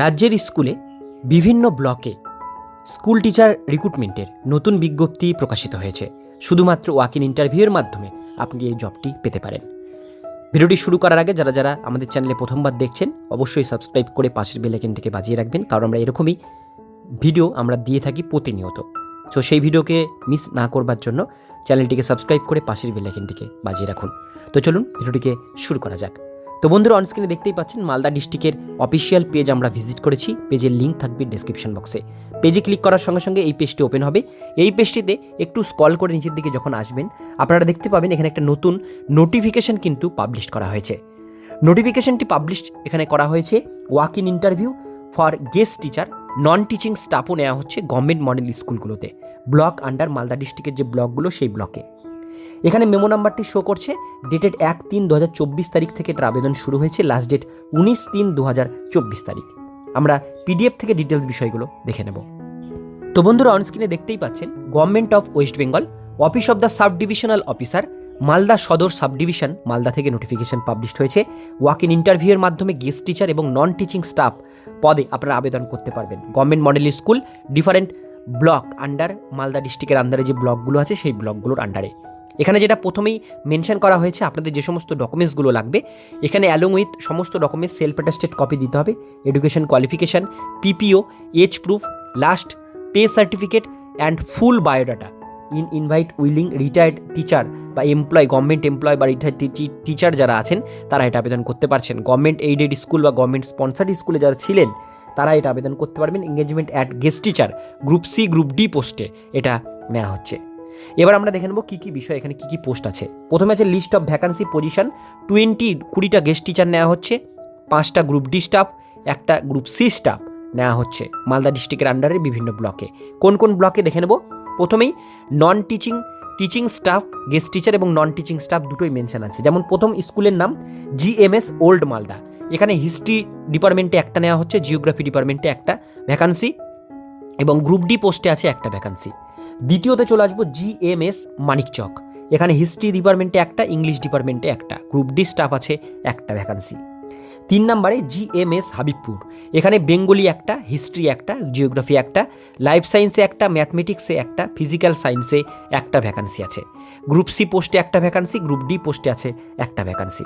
রাজ্যের স্কুলে বিভিন্ন ব্লকে স্কুল টিচার রিক্রুটমেন্টের নতুন বিজ্ঞপ্তি প্রকাশিত হয়েছে। শুধুমাত্র ওয়াক ইন ইন্টারভিউয়ের মাধ্যমে আপনি এই জবটি পেতে পারেন। ভিডিওটি শুরু করার আগে যারা যারা আমাদের চ্যানেলে প্রথমবার দেখছেন, অবশ্যই সাবস্ক্রাইব করে পাশের বেলাইকেন থেকে বাজিয়ে রাখবেন, কারণ আমরা এরকমই ভিডিও আমরা দিয়ে থাকি প্রতিনিয়ত। সো সেই ভিডিওকে মিস না করবার জন্য চ্যানেলটিকে সাবস্ক্রাইব করে পাশের বেলাইকেনটিকে বাজিয়ে রাখুন। তো চলুন ভিডিওটিকে শুরু করা যাক। তো বন্ধুরা অনস্ক্রিনে দেখতেই পাচ্ছেন মালদা ডিস্ট্রিক্টের অফিসিয়াল পেজ আমরা ভিজিট করেছি। পেজের লিঙ্ক থাকবে ডেসক্রিপশন বক্সে পেজে ক্লিক করার সঙ্গে সঙ্গে এই পেজটি ওপেন হবে। এই পেজটিতে একটু স্কল করে নিচের দিকে যখন আসবেন, আপনারা দেখতে পাবেন এখানে একটা নতুন নোটিফিকেশন কিন্তু পাবলিশ করা হয়েছে। নোটিফিকেশনটি পাবলিশ এখানে করা হয়েছে walk in interview for guest teacher non teaching স্টাফও নেওয়া হচ্ছে গভর্নমেন্ট মডেল স্কুলগুলোতে ব্লক আন্ডার মালদা ডিস্ট্রিক্টের যে ব্লকগুলো সেই ব্লকে এখানে মেমো নাম্বারটি শো করছে। ডেটেড এক তিন দু তারিখ থেকে এটার আবেদন শুরু হয়েছে। লাস্ট ডেট উনিশ তিন দু তারিখ। আমরা পিডিএফ থেকে ডিটেলস বিষয়গুলো দেখে নেব। তো বন্ধুরা অনস্ক্রিনে দেখতেই পাচ্ছেন government of West Bengal office of the sub divisional officer Malda Sadar sub division Malda থেকে নোটিফিকেশন পাবলিশড হয়েছে। ওয়াক ইন ইন্টারভিউয়ের মাধ্যমে গেস্ট টিচার এবং নন টিচিং স্টাফ পদে আপনারা আবেদন করতে পারবেন। Government model school different block under Malda ডিস্ট্রিক্টের আন্ডারে যে ব্লকগুলো আছে, সেই ব্লকগুলোর আন্ডারে এখানে যেটা প্রথমেই মেনশন করা হয়েছে, আপনাদের যে সমস্ত ডকুমেন্টসগুলো লাগবে, এখানে অ্যালং উইথ সমস্ত ডকুমেন্টস সেলফ অ্যাটাস্টেড কপি দিতে হবে education qualification PPO age proof last pay certificate and full biodata in invite willing retired teacher বা এমপ্লয় গভর্নমেন্ট এমপ্লয় বা রিটায়ার্ড টিচার যারা আছেন, তারা এটা আবেদন করতে পারছেন। গভর্নমেন্ট এইডেড স্কুল বা গভর্নমেন্ট স্পন্সার্ড স্কুলে যারা ছিলেন, তারা এটা আবেদন করতে পারবেন। Engagement at guest teacher group C group D পোস্টে এটা নেওয়া হচ্ছে। এবার আমরা দেখে নেব কী কী বিষয়, এখানে কী কী পোস্ট আছে। প্রথমে আছে list of vacancy position twenty কুড়িটা গেস্ট টিচার নেওয়া হচ্ছে, পাঁচটা গ্রুপ ডি স্টাফ একটা গ্রুপ সি স্টাফ নেওয়া হচ্ছে, মালদা ডিস্ট্রিক্টের আন্ডারে বিভিন্ন ব্লকে কোন কোন ব্লকে দেখে নেব? প্রথমেই non teaching teaching staff guest teacher এবং নন টিচিং স্টাফ দুটোই মেনশন আছে। যেমন প্রথম স্কুলের নাম জিএমএস ওল্ড মালদা এখানে হিস্ট্রি ডিপার্টমেন্টে একটা নেওয়া হচ্ছে জিওগ্রাফি ডিপার্টমেন্টে একটা ভ্যাকান্সি এবং গ্রুপ ডি পোস্টে আছে একটা ভ্যাকান্সি দ্বিতীয়তে চলে আসব জিএমএস মানিকচক এখানে হিস্ট্রি ডিপার্টমেন্টে একটা ইংলিশ ডিপার্টমেন্টে একটা গ্রুপ ডি স্টাফ আছে, একটা ভ্যাকান্সি তিন নম্বরে জিএমএস হাবিবপুর। এখানে বেঙ্গলি একটা হিস্ট্রি একটা জিওগ্রাফি একটা লাইফ সায়েন্সে একটা ম্যাথমেটিক্সে একটা ফিজিক্যাল সায়েন্সে একটা ভ্যাকান্সি আছে। গ্রুপ সি পোস্টে একটা ভ্যাকান্সি গ্রুপ ডি পোস্টে আছে একটা ভ্যাকান্সি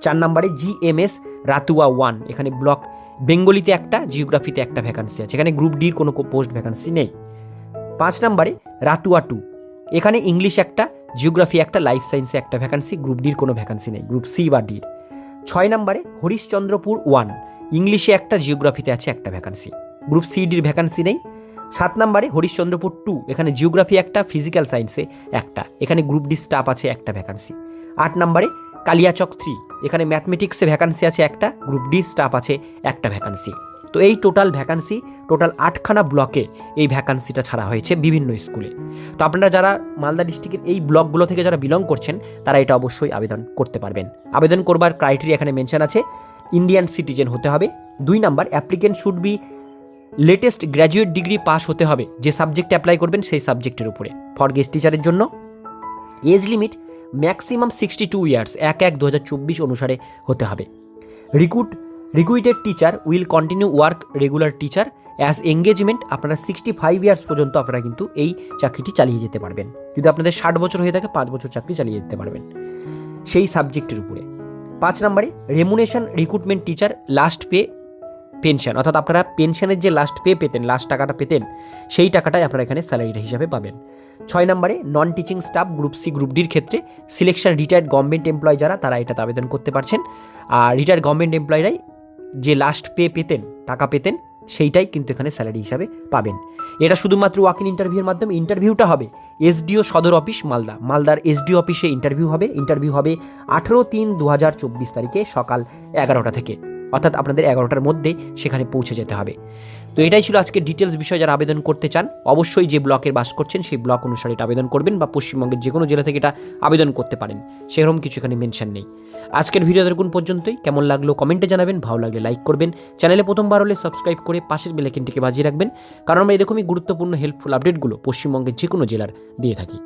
চার নম্বরে জিএমএস রাতুয়া ওয়ান এখানে ব্লক বেঙ্গলিতে একটা জিওগ্রাফিতে একটা ভ্যাকান্সি আছে। এখানে গ্রুপ ডির কোনো পোস্ট ভ্যাকান্সি নেই। পাঁচ নম্বরে রাতুয়া টু এখানে ইংলিশ একটা, জিওগ্রাফি একটা লাইফ সায়েন্সে একটা ভ্যাকান্সি গ্রুপ ডির কোনো ভ্যাকান্সি নেই গ্রুপ সি বা ডির ছয় নম্বরে হরিশচন্দ্রপুর ওয়ান ইংলিশে একটা, জিওগ্রাফিতে আছে একটা ভ্যাকান্সি গ্রুপ সি ডির ভ্যাকান্সি নেই। সাত নম্বরে হরিশচন্দ্রপুর টু এখানে জিওগ্রাফি একটা ফিজিক্যাল সায়েন্সে একটা। এখানে গ্রুপ ডি স্টাফ আছে, একটা ভ্যাকান্সি আট নম্বরে কালিয়াচক থ্রি এখানে ম্যাথমেটিক্সে ভ্যাকান্সি আছে একটা গ্রুপ ডি স্টাফ আছে, একটা ভ্যাকান্সি তো এই টোটাল ভ্যাকান্সি টোটাল আটখানা ব্লকে এই ভ্যাকান্সিটা ছাড়া হয়েছে বিভিন্ন স্কুলে তো আপনারা যারা মালদা ডিস্ট্রিক্টের এই ব্লকগুলো থেকে যারা বিলং করছেন, তারা এটা অবশ্যই আবেদন করতে পারবেন। আবেদন করবার ক্রাইটেরিয়া এখানে মেনশন আছে ইন্ডিয়ান সিটিজেন হতে হবে। দুই number applicant should be latest graduate degree pass হতে হবে, যে সাবজেক্টে অ্যাপ্লাই করবেন সেই সাবজেক্টের উপরে ফর গেস্ট টিচারের জন্য। Age limit maximum sixty two years এক এক দু অনুসারে হতে হবে। Recruit recruited teacher will continue work regular teacher as engagement আপনারা সিক্সটি ফাইভ ইয়ার্স পর্যন্ত আপনারা কিন্তু এই চাকরিটি চালিয়ে যেতে পারবেন। যদি আপনাদের ষাট বছর হয়ে থাকে, পাঁচ বছর চাকরি চালিয়ে যেতে পারবেন। সেই সাবজেক্টের উপরে। পাঁচ নম্বরে remuneration recruitment teacher last pay pension অর্থাৎ আপনারা পেনশনের যে লাস্ট পে পেতেন লাস্ট টাকাটা পেতেন, সেই টাকাটাই আপনারা এখানে স্যালারি হিসাবে পাবেন। ছয় নম্বরে non teaching staff group C group ডির ক্ষেত্রে সিলেকশন রিটায়ার্ড গভর্নমেন্ট এমপ্লয় যারা, তারা এটাতে আবেদন করতে পারছেন। আর রিটায়ার্ড গভর্নমেন্ট এমপ্লয়রাই যে লাস্ট পে পেতেন, টাকা পেতেন, সেইটাই কিন্তু এখানে স্যালারি হিসাবে পাবেন। এটা শুধুমাত্র ওয়াক ইন ইন্টারভিউর মাধ্যমে ইন্টারভিউটা হবে। এসডিও সদর অফিস মালদা। মালদার এসডিও অফিসে ইন্টারভিউ হবে। ইন্টারভিউ হবে আঠেরো তিন দু হাজার চব্বিশ তারিখে সকাল এগারোটা থেকে। অর্থাৎ আপনাদের এগারোটার মধ্যে সেখানে পৌঁছে যেতে হবে। তো এটাই ছিল আজকে ডিটেলস বিষয় যারা আবেদন করতে চান, অবশ্যই যে ব্লকের বাস করছেন সেই ব্লক অনুসারে এটা আবেদন করবেন বা পশ্চিমবঙ্গের যে কোনো জেলা থেকে এটা আবেদন করতে পারেন। সেরকম কিছু এখানে মেনশন নেই। আজকের ভিডিও দেখুন পর্যন্তই। কেমন লাগল কমেন্টে জানাবেন, ভালো লাগলে লাইক করবেন। চ্যানেলে প্রথমবার হলে সাবস্ক্রাইব করে পাশের বেলাইকেনটিকে বাজিয়ে রাখবেন। কারণ আমরা এরকমই গুরুত্বপূর্ণ হেল্পফুল আপডেটগুলো পশ্চিমবঙ্গের যে কোনো জেলার দিয়ে থাকি।